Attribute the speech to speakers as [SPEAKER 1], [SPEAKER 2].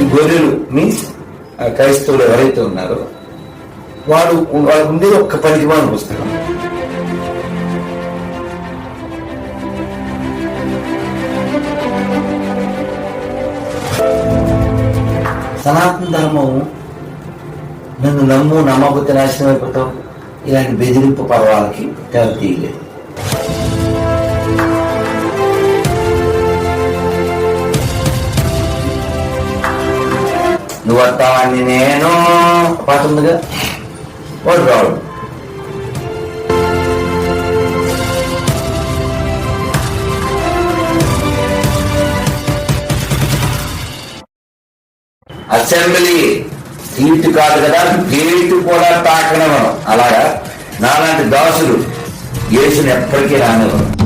[SPEAKER 1] ఈ గొర్రెలు మీన్స్ క్రైస్తవులు ఎవరైతే ఉన్నారో వాడు వాడు ఉండేది ఒక్క పనికిమాల పుస్తకం. సనాతన ధర్మం నన్ను నమ్ము నమ్మకపోతే నాశనం అయిపోతాం ఇలాంటి బెదిరింపు పర్వాలకి తెర తీయలేదు. నువ్వు వస్తావని నేను పాట ఉందిగా వాడు రాడు అసెంబ్లీ సీటు కాదు కదా గేటు కూడా తాకడం అలాగా? నాలాంటి దాసులు యేసుని ఎప్పటికీ రానివ్వను.